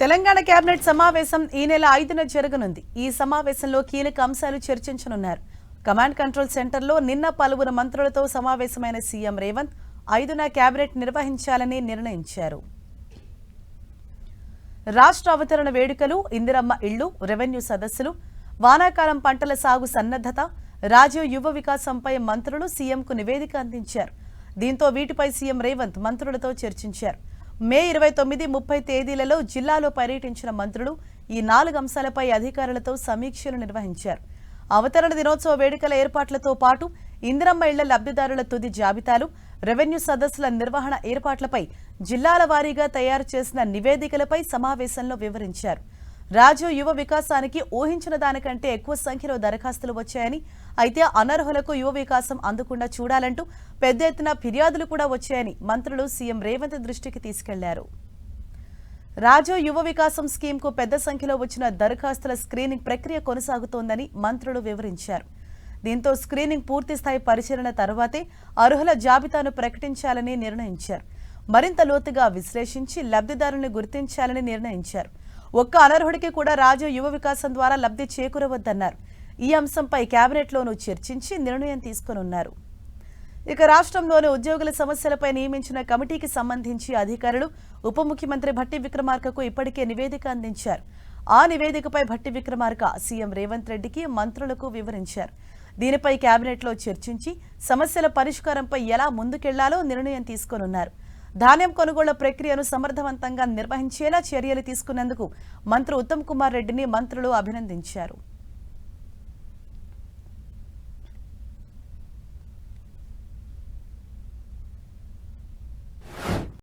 Telangana cabinet సమావేశం ఈ నెల ఐదున జరగనుంది. ఈ సమావేశంలో కీలక అంశాలు చర్చించనున్నారు. కమాండ్ కంట్రోల్ సెంటర్లో నిన్న పలువురు మంత్రులతో సమావేశమైన సీఎం రేవంత్ ఐదున కేబినెట్ నిర్వహించాలని నిర్ణయించారు. రాష్ట్ర అవతరణ వేడుకలు ఇందిరమ్మ ఇళ్ళు రెవెన్యూ సదస్సులు వానాకాలం పంటల సాగు సన్నద్ధత రాజీవ్ యువ వికాసంపై మంత్రులు సీఎంకు నివేదిక అందించారు. దీంతో వీటిపై సీఎం రేవంత్ మంత్రులతో చర్చించారు. మే ఇరవై తొమ్మిది ముప్పై తేదీలలో జిల్లాలో పర్యటించిన మంత్రులు ఈ నాలుగు అంశాలపై అధికారులతో సమీక్షలు నిర్వహించారు. అవతరణ దినోత్సవ వేడుకల ఏర్పాట్లతో పాటు ఇందిరమ్మ ఇళ్ళ లబ్ధిదారుల తుది జాబితాలు రెవెన్యూ సదస్సుల నిర్వహణ ఏర్పాట్లపై జిల్లాల వారీగా తయారు చేసిన నివేదికలపై సమావేశంలో వివరించారు. రాజు యువ వికాసానికి ఊహించిన దానికంటే ఎక్కువ సంఖ్యలో దరఖాస్తులు వచ్చాయని అయితే అనర్హులకు యువ వికాసం అందకుండా చూడాలంటూ పెద్ద ఎత్తున ఫిర్యాదులు కూడా వచ్చాయని మంత్రులు సీఎం రేవంత్ దృష్టికి తీసుకెళ్ళారు. రాజు యువ వికాసం స్కీమ్కు పెద్ద సంఖ్యలో వచ్చిన దరఖాస్తుల స్క్రీనింగ్ ప్రక్రియ కొనసాగుతోందని మంత్రులు వివరించారు. దీంతో స్క్రీనింగ్ పూర్తి స్థాయి పరిశీలన తర్వాతే అర్హుల జాబితాను ప్రకటించాలని నిర్ణయించారు. మరింత లోతుగా విశ్లేషించి లబ్ధిదారులను గుర్తించాలని నిర్ణయించారు. ఒక్క అనర్హుడికి కూడా రాజు యువ వికాసం ద్వారా లబ్ధి చేకూరవద్దన్నారు. ఈ అంశంపై కేబినెట్లోనూ చర్చించి నిర్ణయం తీసుకునున్నారు. ఇక రాష్ట్రంలోని ఉద్యోగుల సమస్యలపై నియమించిన కమిటీకి సంబంధించి అధికారులు ఉప ముఖ్యమంత్రి భట్టి విక్రమార్కకు ఇప్పటికే నివేదిక అందించారు. ఆ నివేదికపై భట్టి విక్రమార్క సీఎం రేవంత్ రెడ్డికి మంత్రులకు వివరించారు. దీనిపై కేబినెట్లో చర్చించి సమస్యల పరిష్కారంపై ఎలా ముందుకెళ్ళాలో నిర్ణయం తీసుకోనున్నారు. ధాన్యం కొనుగోళ్ళ ప్రక్రియను సమర్థవంతంగా నిర్వహించేలా చర్యలు తీసుకున్నందుకు మంత్రి ఉత్తమ్ కుమార్ రెడ్డిని మంత్రులు అభినందించారు.